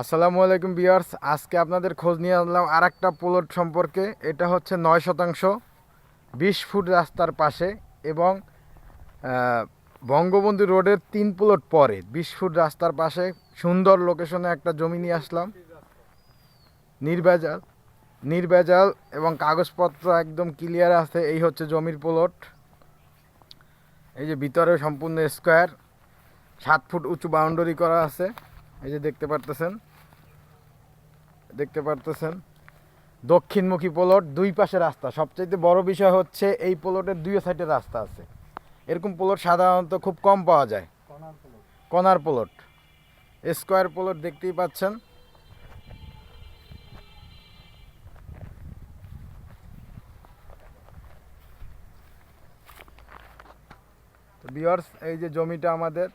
আসসালামু আলাইকুম বিয়ার্স আজকে আপনাদের খোঁজ নিয়ে আনলাম আর একটা প্লট সম্পর্কে। এটা হচ্ছে নয় শতাংশ, বিশ ফুট রাস্তার পাশে এবং বঙ্গবন্ধু রোডের তিন প্লট পরে। বিশ ফুট রাস্তার পাশে, সুন্দর লোকেশনে একটা জমি নিয়ে আসলাম। নির্ভেজাল নির্ভেজাল এবং কাগজপত্র একদম ক্লিয়ার আছে, এই হচ্ছে জমির প্লট। এই যে ভিতরে সম্পূর্ণ স্কোয়ার সাত ফুট উঁচু বাউন্ডারি করা আছে। এই যে দেখতে পারতেছেন দেখতে পারতেছেন দক্ষিণমুখী প্লট দুই পাশে রাস্তা। সবচাইতে বড় বিষয় হচ্ছে এই প্লটের দুই সাইডে রাস্তা আছে। এরকম প্লট সাধারণত খুব কম পাওয়া যায়। কনার প্লট। স্কোয়ার প্লট দেখতেই পাচ্ছেন। বিয়ার্স এই যে জমিটা আমাদের